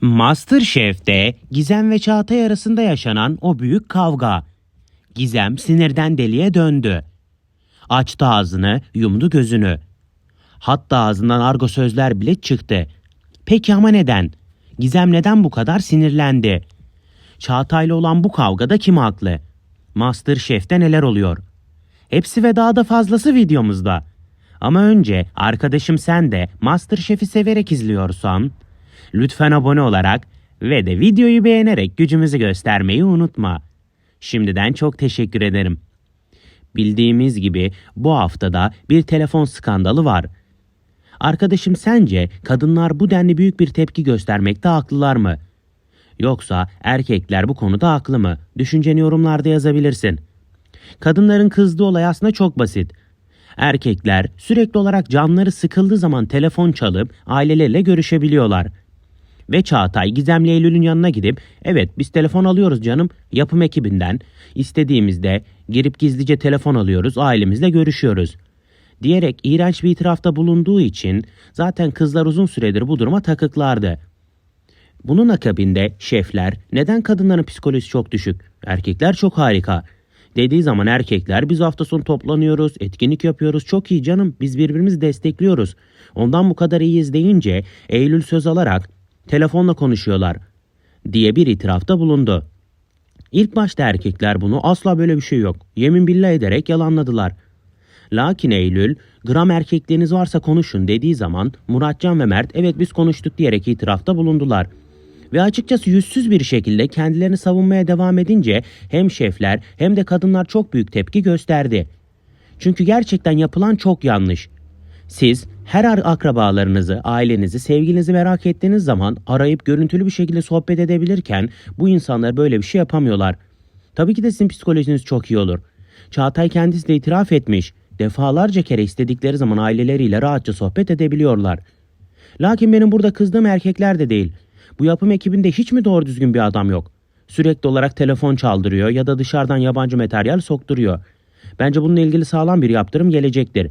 Masterchef'te Gizem ve Çağatay arasında yaşanan o büyük kavga. Gizem sinirden deliye döndü. Açtı ağzını, yumdu gözünü. Hatta ağzından argo sözler bile çıktı. Peki ama neden? Gizem neden bu kadar sinirlendi? Çağatay'la olan bu kavgada kim haklı? Masterchef'te neler oluyor? Hepsi ve daha da fazlası videomuzda. Ama önce arkadaşım sen de Masterchef'i severek izliyorsan lütfen abone olarak ve de videoyu beğenerek gücümüzü göstermeyi unutma. Şimdiden çok teşekkür ederim. Bildiğimiz gibi bu haftada bir telefon skandalı var. Arkadaşım sence kadınlar bu denli büyük bir tepki göstermekte haklılar mı? Yoksa erkekler bu konuda haklı mı? Düşünceni yorumlarda yazabilirsin. Kadınların kızdığı olay aslında çok basit. Erkekler sürekli olarak canları sıkıldığı zaman telefon çalıp aileleriyle görüşebiliyorlar. Ve Çağatay Gizem'le Eylül'ün yanına gidip evet biz telefon alıyoruz canım yapım ekibinden. İstediğimizde girip gizlice telefon alıyoruz ailemizle görüşüyoruz. Diyerek iğrenç bir itirafta bulunduğu için zaten kızlar uzun süredir bu duruma takıklardı. Bunun akabinde şefler neden kadınların psikolojisi çok düşük, erkekler çok harika dediği zaman erkekler biz hafta sonu toplanıyoruz, etkinlik yapıyoruz, çok iyi canım biz birbirimizi destekliyoruz. Ondan bu kadar iyiyiz deyince Eylül söz alarak telefonla konuşuyorlar diye bir itirafta bulundu. İlk başta erkekler bunu asla böyle bir şey yok. Yemin billah ederek yalanladılar. Lakin Eylül gram erkekliğiniz varsa konuşun dediği zaman Muratcan ve Mert evet biz konuştuk diyerek itirafta bulundular. Ve açıkçası yüzsüz bir şekilde kendilerini savunmaya devam edince hem şefler hem de kadınlar çok büyük tepki gösterdi. Çünkü gerçekten yapılan çok yanlış. Siz her ar- akrabalarınızı, ailenizi, sevgilinizi merak ettiğiniz zaman arayıp görüntülü bir şekilde sohbet edebilirken bu insanlar böyle bir şey yapamıyorlar. Tabii ki de sizin psikolojiniz çok iyi olur. Çağatay kendisi de itiraf etmiş. Defalarca kere istedikleri zaman aileleriyle rahatça sohbet edebiliyorlar. Lakin benim burada kızdığım erkekler de değil. Bu yapım ekibinde hiç mi doğru düzgün bir adam yok? Sürekli olarak telefon çaldırıyor ya da dışarıdan yabancı materyal sokturuyor. Bence bununla ilgili sağlam bir yaptırım gelecektir.